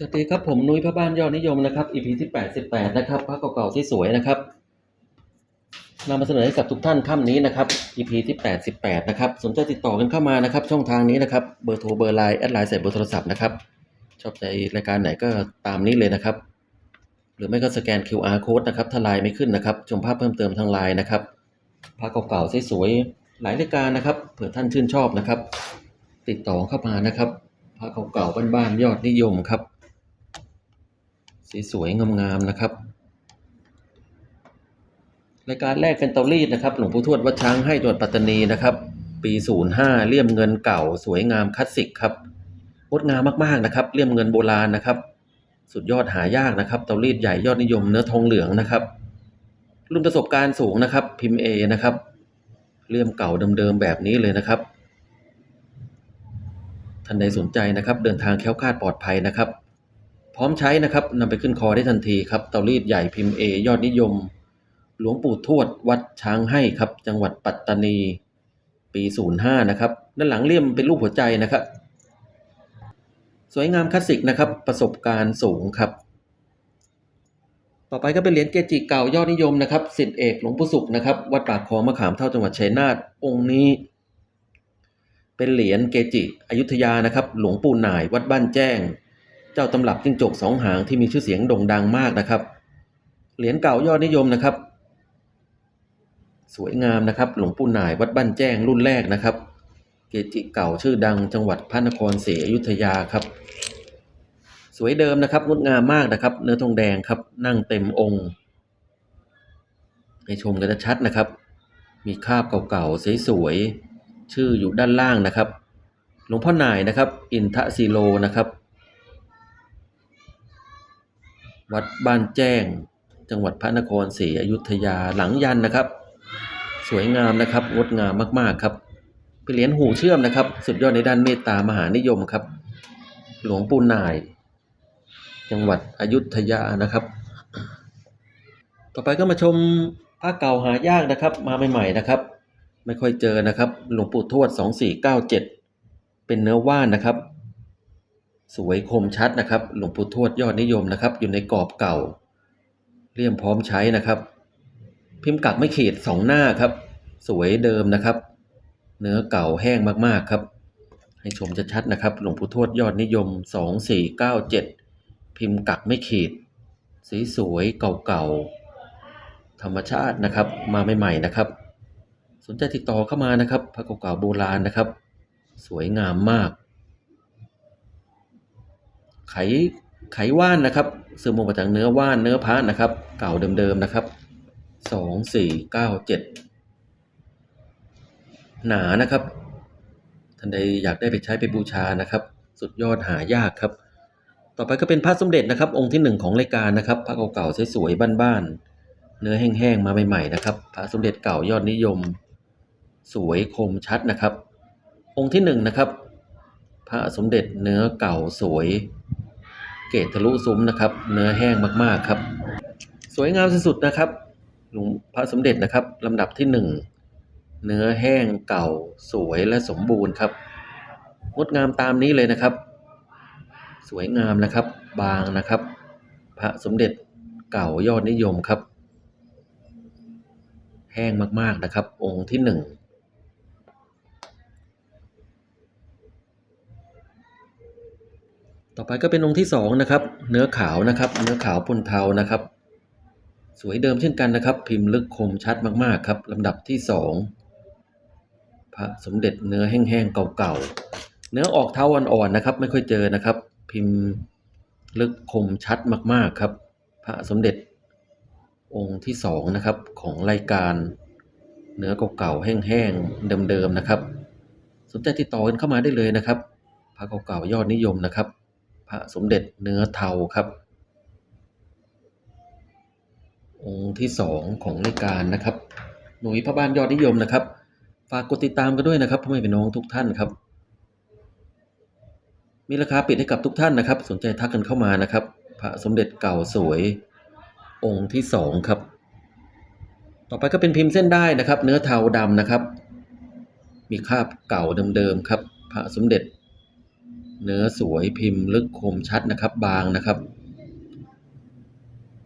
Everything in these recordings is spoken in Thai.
สวัสดีครับผมนุ้ยพระบ้านยอดนิยมนะครับ EP ที่88นะครับพระเก่าๆที่สวยนะครับนำมาเสนอให้กับทุกท่านค่ำนี้นะครับ EP ที่88นะครับสนใจติดต่อกันเข้ามานะครับ ช่องทางนี้นะครับเบอร์โทรเบอร์ไลน์แอดไลน์ใส่เบอร์โทรศัพท์นะครับชอบใจรายการไหนก็ตามนี้เลยนะครับ หรือไม่ก็สแกน QR code นะครับถ้าไลน์ไม่ขึ้นนะครับ ชมภาพเพิ่มเติมทางไลน์นะครับพระเก่าๆสวยหลายรายการนะครับเผื่อท่านชื่นชอบนะครับ ติดต่อเข้ามานะครับพระเก่าๆบ้านๆยอดนิยมครับ สีสวยงามๆนะครับรายการแรกเป็นเตารีดนะครับ หลวงปู่ทวดวัดช้างให้จังหวัดปัตตานีนะครับ ปี 05 เลี่ยมเงินเก่า สวยงามคลาสสิกครับงดงามมากๆนะครับ เลี่ยมเงินโบราณนะครับ สุดยอดหายากนะครับ เตารีดใหญ่ยอดนิยมเนื้อทองเหลืองนะครับรุ่นประสบการณ์สูงนะครับ พิมพ์เอนะครับ เลี่ยมเก่าเดิมๆแบบนี้เลยนะครับท่านใดสนใจนะครับ เดินทางแคล้วคลาดปลอดภัยนะครับ พร้อมใช้นะครับนำไปขึ้นคอได้ทันทีครับเตารีดใหญ่พิมพ์เอยอดนิยม หลวงปู่ทวดวัดช้างให้ครับ จังหวัดปัตตานี ปี 05 นะครับ ด้านหลังเลี่ยมเป็นรูปหัวใจนะครับ สวยงามคลาสสิกนะครับ ประสบการณ์สูงครับ ต่อไปก็เป็นเหรียญเกจิเก่ายอดนิยมนะครับสิทธิเอกหลวงปู่สุขนะครับ วัดปากคลองมะขามเท่าจังหวัดชัยนาทองค์นี้ เป็นเหรียญเกจิอยุธยานะครับ หลวงปู่หน่ายวัดบ้านแจ้ง เจ้าตำรับจิ้งจกสองหางที่มีชื่อเสียงโด่งดังมากนะครับ เหรียญเก่ายอดนิยมนะครับ สวยงามนะครับ หลวงปู่หน่ายวัดบ้านแจ้งรุ่นแรกนะครับ เกจิเก่าชื่อดังจังหวัดพระนครศรีอยุธยาครับ สวยเดิมนะครับงดงามมากนะครับ เนื้อทองแดงครับนั่งเต็มองค์ให้ชมกันชัดนะครับ มีคาบเก่าๆสวยๆชื่ออยู่ด้านล่างนะครับ หลวงพ่อหน่ายนะครับ อินทศิโลนะครับ วัดบ้านแจ้ง จังหวัดพระนครศรีอยุธยาหลังยันนะครับ สวยงามนะครับงดงามมากๆครับเป็นเหรียญหูเชื่อมนะครับ สุดยอดในด้านเมตตามหานิยมครับ หลวงปู่นาย จังหวัดอยุธยานะครับ ต่อไปก็มาชมพระเก่าหายากนะครับ มาใหม่ๆนะครับ ไม่ค่อยเจอนะครับ หลวงปู่ทวด 2497 เป็นเนื้อว่านนะครับ สวยคมชัดนะครับ หลวงปู่ทวดยอดนิยมนะครับ อยู่ในกรอบเก่า เลี่ยมพร้อมใช้นะครับ พิมพ์กักไม่ขีดสองหน้าครับ สวยเดิมนะครับ เนื้อเก่าแห้งมากๆครับ ให้ชมชัดๆนะครับ หลวงปู่ทวดยอดนิยม 2497 พิมพ์กักไม่ขีด สีสวยเก่าๆธรรมชาตินะครับ มาใหม่ๆนะครับ สนใจติดต่อเข้ามานะครับพระเก่าๆโบราณนะครับ สวยงามมาก ไขไขว่านนะครับซึมออกมาจากเนื้อว่านเนื้อพระนะครับ เก่าเดิมๆนะครับสองสี่เก้าเจ็ดหนานะครับท่านใดอยากได้ไปใช้ไปบูชานะครับ สุดยอดหายากครับ ต่อไปก็เป็นพระสมเด็จนะครับ องค์ที่หนึ่งของรายการนะครับพระเก่าๆสวยๆบ้านๆเนื้อแห้งๆมาใหม่ๆนะครับพระสมเด็จเก่ายอดนิยม สวยคมชัดนะครับ องค์ที่หนึ่งนะครับ พระสมเด็จเนื้อเก่าสวย เกตทะลุซุ้มนะครับ เนื้อแห้งมากๆครับ สวยงามสุดๆนะครับหลวงพระสมเด็จนะครับลำดับที่หนึ่งเนื้อแห้งเก่าสวยและสมบูรณ์ครับงดงามตามนี้เลยนะครับ สวยงามนะครับ บางนะครับ พระสมเด็จเก่ายอดนิยมครับ แห้งมากๆนะครับ องค์ที่หนึ่ง ต่อไปก็เป็นองค์ที่สองนะครับ เนื้อขาวนะครับ เนื้อขาวปนเทานะครับ สวยเดิมเช่นกันนะครับ พิมพ์ลึกคมชัดมากๆครับลำดับที่สองพระสมเด็จเนื้อแห้งๆเก่าๆเนื้อออกเทาอ่อนๆนะครับ ไม่ค่อยเจอนะครับ พิมพ์ลึกคมชัดมากๆครับ พระสมเด็จองค์ที่สองนะครับของรายการเนื้อเก่าๆแห้งๆเดิมๆนะครับ สนใจติดต่อกันเข้ามาได้เลยนะครับพระเก่าๆยอดนิยมนะครับ พระสมเด็จเนื้อเทาครับ องค์ที่สองของรายการนะครับ หนุ่ยพระบ้านยอดนิยมนะครับ ฝากกดติดตามกันด้วยนะครับพ่อแม่พี่น้องทุกท่านครับ มีราคาปิดให้กับทุกท่านนะครับ สนใจทักกันเข้ามานะครับ พระสมเด็จเก่าสวย องค์ที่สองครับ ต่อไปก็เป็นพิมพ์เส้นได้นะครับ เนื้อเทาดำนะครับ มีคราบเก่าเดิมๆครับ พระสมเด็จ เนื้อสวยพิมพ์ลึกคมชัดนะครับบางนะครับ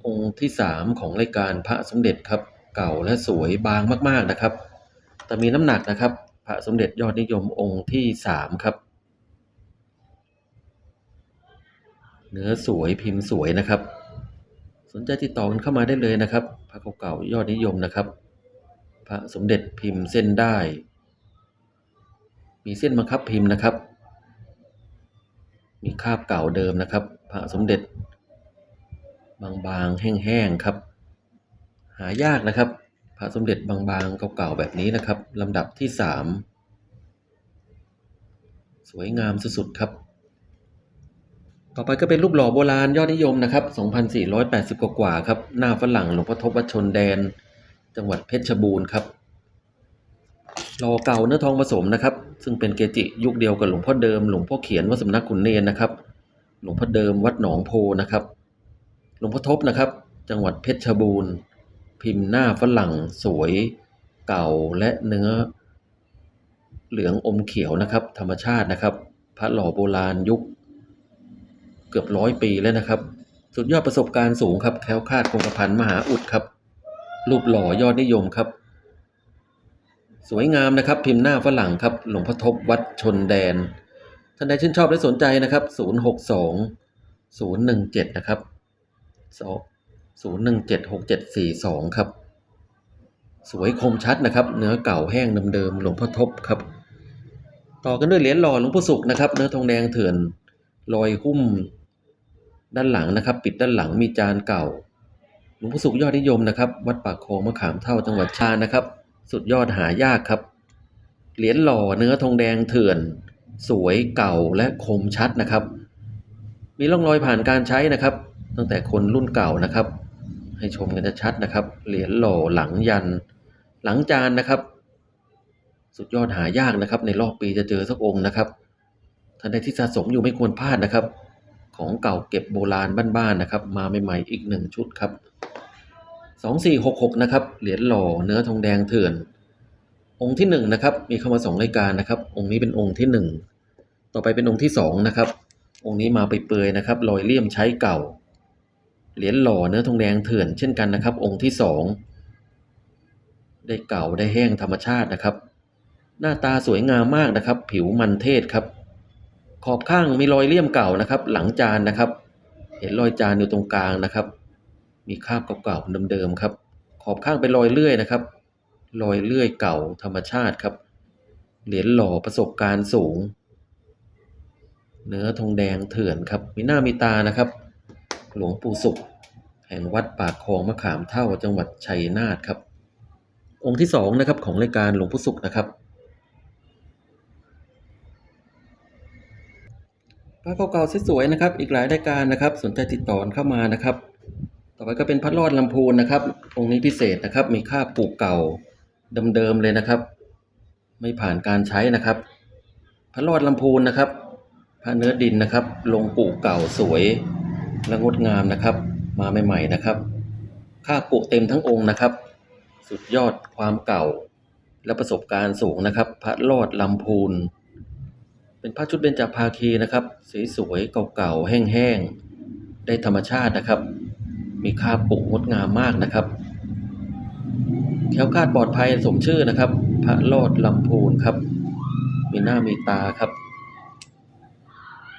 องค์ที่สามของรายการพระสมเด็จครับ เก่าและสวยบางมากๆนะครับ แต่มีน้ำหนักนะครับ พระสมเด็จยอดนิยมองค์ที่สามครับ เนื้อสวยพิมพ์สวยนะครับ สนใจติดต่อกันเข้ามาได้เลยนะครับ พระเก่าๆยอดนิยมนะครับ พระสมเด็จพิมพ์เส้นได้ มีเส้นบังคับพิมพ์นะครับ มีคาบเก่าเดิมนะครับ พระสมเด็จ บางๆ แห้งๆ ครับ หายากนะครับ พระสมเด็จบางๆ เก่าๆ แบบนี้นะครับลำดับที่สามสวยงามสุดๆ ครับ ต่อไปก็เป็นรูปหล่อโบราณยอดนิยมนะครับ 2,480 กว่าๆ ครับ หน้าฝรั่งหลวงพ่อทบวัดชนแดน จังหวัดเพชรบูรณ์ครับ หล่อเก่าเนื้อทองผสมนะครับ ซึ่งเป็นเกจิยุคเดียวกับหลวงพ่อเดิมหลวงพ่อเขียนวัดสำนักขุนเนนนะครับ หลวงพ่อเดิมวัดหนองโพนะครับ หลวงพ่อทบนะครับ จังหวัดเพชรบูรณ์ พิมพ์หน้าฝรั่งสวย เก่าและเนื้อ เหลืองอมเขียวนะครับ ธรรมชาตินะครับ พระหล่อโบราณยุค เกือบร้อยปีแล้วนะครับ สุดยอดประสบการณ์สูงครับแคล้วคลาดคงกระพันมหาอุดครับรูปหล่อยอดนิยมครับ สวยงามนะครับ พิมพ์หน้าฝรั่งครับ หลวงพ่อทบวัดชนแดน ท่านใดชื่นชอบและสนใจนะครับ 062 017 นะครับ 0176742 ครับ สวยคมชัดนะครับ เนื้อเก่าแห้งเดิมๆหลวงพ่อทบครับ ต่อกันด้วยเหรียญหล่อหลวงพ่อสุขนะครับ เนื้อทองแดงเถื่อนรอยหุ้มด้านหลังนะครับ ปิดด้านหลังมีจานเก่า หลวงพ่อสุขยอดนิยมนะครับ วัดปากคลองมะขามเท่าจังหวัดชานะครับ สุดยอดหายากครับ เหรียญหล่อเนื้อทองแดงเถื่อน สวยเก่าและคมชัดนะครับ มีร่องรอยผ่านการใช้นะครับ ตั้งแต่คนรุ่นเก่านะครับ ให้ชมกันชัดนะครับ เหรียญหล่อหลังยัน หลังจานนะครับ สุดยอดหายากนะครับ ในรอบปีจะเจอสักองค์นะครับท่านใดที่สะสมอยู่ไม่ควรพลาดนะครับ ของเก่าเก็บโบราณบ้านๆนะครับ มาใหม่ๆอีกหนึ่งชุดครับ สองสี่หกหกนะครับ เหรียญหล่อเนื้อทองแดงเถื่อน องค์ที่หนึ่งนะครับ มีเข้ามาสองรายการนะครับ องค์นี้เป็นองค์ที่หนึ่งต่อไปเป็นองค์ที่สองนะครับ องค์นี้มาไปเปือยนะครับรอยเลี่ยมใช้เก่า เหรียญหล่อเนื้อทองแดงเถื่อนเช่นกันนะครับ องค์ที่สองได้เก่าได้แห้งธรรมชาตินะครับ หน้าตาสวยงามมากนะครับ ผิวมันเทศครับ ขอบข้างมีรอยเลี่ยมเก่านะครับ หลังจานนะครับ เห็นรอยจานอยู่ตรงกลางนะครับ มีคราบเก่าๆเดิมๆครับ ขอบข้างเป็นรอยเลื่อยนะครับ รอยเลื่อยเก่าธรรมชาติครับ เหรียญหล่อประสบการณ์สูง เนื้อทองแดงเถื่อนครับ มีหน้ามีตานะครับ หลวงปู่สุข แห่งวัดปากคลองมะขามเท่าจังหวัดชัยนาทครับ องค์ที่สองนะครับของรายการหลวงปู่สุขนะครับพระเก่าๆสวยๆนะครับ อีกหลายรายการนะครับ สนใจติดต่อเข้ามานะครับ ต่อไปก็เป็นพัดลอดลำพูนนะครับ องค์นี้พิเศษนะครับ มีค่าปลูกเก่าเดิมๆเลยนะครับ ไม่ผ่านการใช้นะครับ พัดลอดลำพูนนะครับพระเนื้อดินนะครับ ลงปลูกเก่าสวยและงดงามนะครับ มาใหม่ๆนะครับ ค่ากุเต็มทั้งองค์นะครับ สุดยอดความเก่า และประสบการณ์สูงนะครับ พระลอดลำพูน เป็นผ้าชุดเบญจภาคีนะครับ สวยๆเก่าๆแห้งๆได้ธรรมชาตินะครับ มีค่าปุกงดงามมากนะครับแค้วคาดปลอดภัยสมชื่อนะครับ พระลอดลำพูนครับ มีหน้ามีตาครับ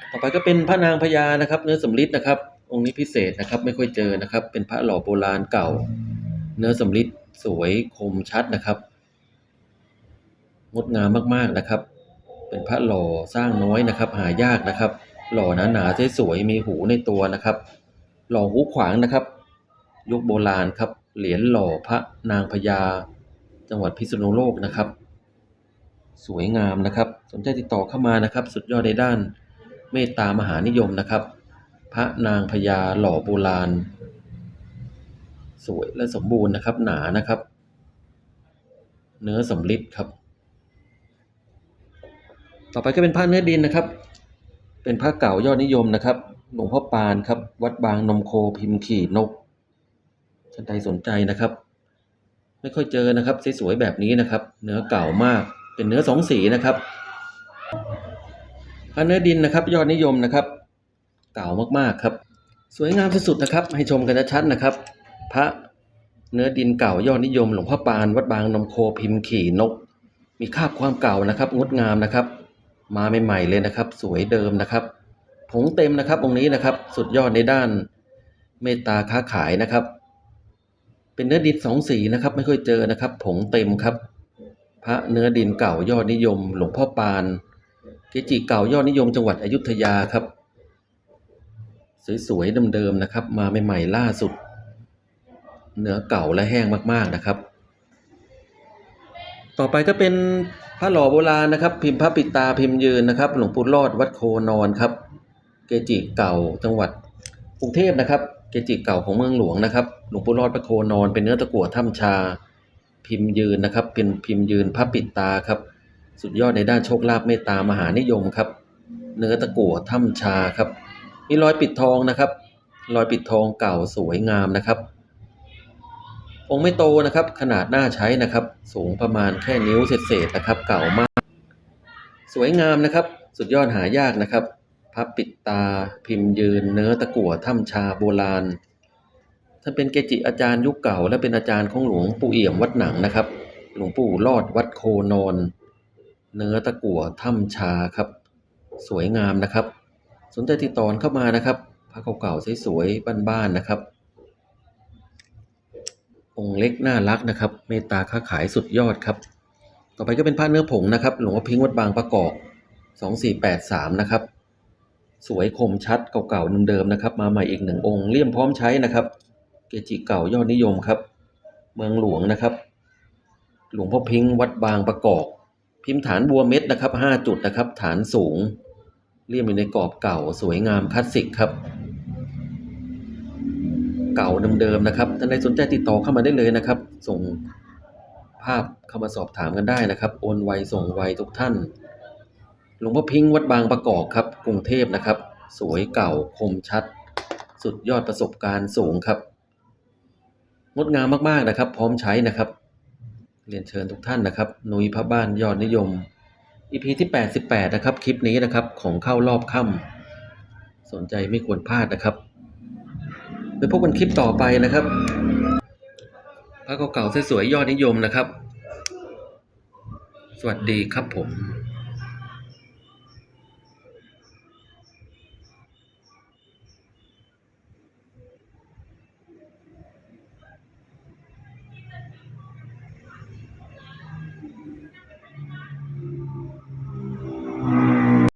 ต่อไปก็เป็นพระนางพญานะครับ เนื้อสำริดนะครับ องค์นี้พิเศษนะครับไม่ค่อยเจอนะครับ เป็นพระหล่อโบราณเก่า เนื้อสำริดสวยคมชัดนะครับ งดงามมากๆนะครับ เป็นพระหล่อสร้างน้อยนะครับ หายากนะครับ หล่อหนาๆสวยๆมีหูในตัวนะครับ หล่อหูขวางนะครับ ยุคโบราณครับ เหรียญหล่อพระนางพญา จังหวัดพิษณุโลกนะครับ สวยงามนะครับ สนใจติดต่อเข้ามานะครับ สุดยอดในด้านเมตตามหานิยมนะครับ พระนางพญาหล่อโบราณ สวยและสมบูรณ์นะครับ หนานะครับ เนื้อสำริดครับ ต่อไปก็เป็นพระเนื้อดินนะครับ เป็นพระเก่ายอดนิยมนะครับหลวงพ่อปานครับ วัดบางนมโคพิมพ์ขี่นก ท่านใดสนใจนะครับ ไม่ค่อยเจอนะครับสวยๆแบบนี้นะครับ เนื้อเก่ามากเป็นเนื้อสองสีนะครับพระเนื้อดินนะครับ ยอดนิยมนะครับ เก่ามากๆครับ สวยงามสุดๆนะครับ ให้ชมกันชัดๆนะครับ พระเนื้อดินเก่ายอดนิยม หลวงพ่อปานวัดบางนมโคพิมพ์ขี่นก มีคาบความเก่านะครับ งดงามนะครับ มาใหม่ๆเลยนะครับ สวยเดิมนะครับผงเต็มนะครับองค์นี้นะครับ สุดยอดในด้านเมตตาค้าขายนะครับ เป็นเนื้อดินสองสีนะครับ ไม่ค่อยเจอนะครับ ผงเต็มครับ พระเนื้อดินเก่ายอดนิยม หลวงพ่อปาน เกจิเก่ายอดนิยมจังหวัดอยุธยาครับ สวยๆเดิมๆนะครับ มาใหม่ๆล่าสุด เนื้อเก่าและแห้งมากๆนะครับ ต่อไปก็เป็นพระหล่อโบราณนะครับ พิมพ์พระปิดตาพิมพ์ยืนนะครับ หลวงปู่รอดวัดโคนอนครับ เกจิเก่าจังหวัดกรุงเทพนะครับ เกจิเก่าของเมืองหลวงนะครับ หลวงปู่รอดวัดโคนอนเป็นเนื้อตะกั่วถ้ำชา พิมพ์ยืนนะครับ เป็นพิมพ์ยืนพระปิดตาครับ สุดยอดในด้านโชคลาภเมตตามหานิยมครับ เนื้อตะกั่วถ้ำชาครับ มีรอยปิดทองนะครับ รอยปิดทองเก่าสวยงามนะครับ องค์ไม่โตนะครับ ขนาดหน่าใช้นะครับ สูงประมาณแค่นิ้วเศษๆนะครับ เก่ามาก สวยงามนะครับ สุดยอดหายากนะครับ พับปิดตา พิมพ์ยืน เนื้อตะกั่วถ้ำชาโบราณท่านเป็นเกจิอาจารย์ยุคเก่า และเป็นอาจารย์ของหลวงปู่เอี่ยมวัดหนังนะครับ หลวงปู่รอดวัดโคนอน เนื้อตะกั่วถ้ำชาครับ สวยงามนะครับ สนใจติดต่อเข้ามานะครับพระเก่าๆสวยๆบ้านๆนะครับ องค์เล็กน่ารักนะครับ เมตตาค้าขายสุดยอดครับ ต่อไปก็เป็นพระเนื้อผงนะครับ หลวงพ่อพิงค์วัดบางประกอบสองสี่แปดสามนะครับ สวยคมชัดเก่าๆเดิมๆนะครับ มาใหม่อีกหนึ่งองค์เลี่ยมพร้อมใช้นะครับ เกจิเก่ายอดนิยมครับ เมืองหลวงนะครับ หลวงพ่อพิงค์วัดบางประกอบ พิมพ์ฐานบัวเม็ดนะครับห้าจุดนะครับ ฐานสูง เลี่ยมอยู่ในกรอบเก่าสวยงามคลาสสิกครับ เก่าเดิมๆนะครับท่านใดสนใจติดต่อเข้ามาได้เลยนะครับ ส่งภาพเข้ามาสอบถามกันได้นะครับ โอนไวส่งไวทุกท่าน หลวงพ่อพิงค์วัดบางประกอบครับ กรุงเทพนะครับ สวยเก่าคมชัด สุดยอดประสบการณ์สูงครับ งดงามมากๆนะครับ พร้อมใช้นะครับ เรียนเชิญทุกท่านนะครับนุยพระบ้านยอดนิยม EP ที่ 88 นะครับ คลิปนี้นะครับของเข้ารอบค่ำสนใจไม่ควรพลาดนะครับไปพบกันคลิปต่อไปนะครับพระเก่าๆสวยๆยอดนิยมนะครับ สวัสดีครับผม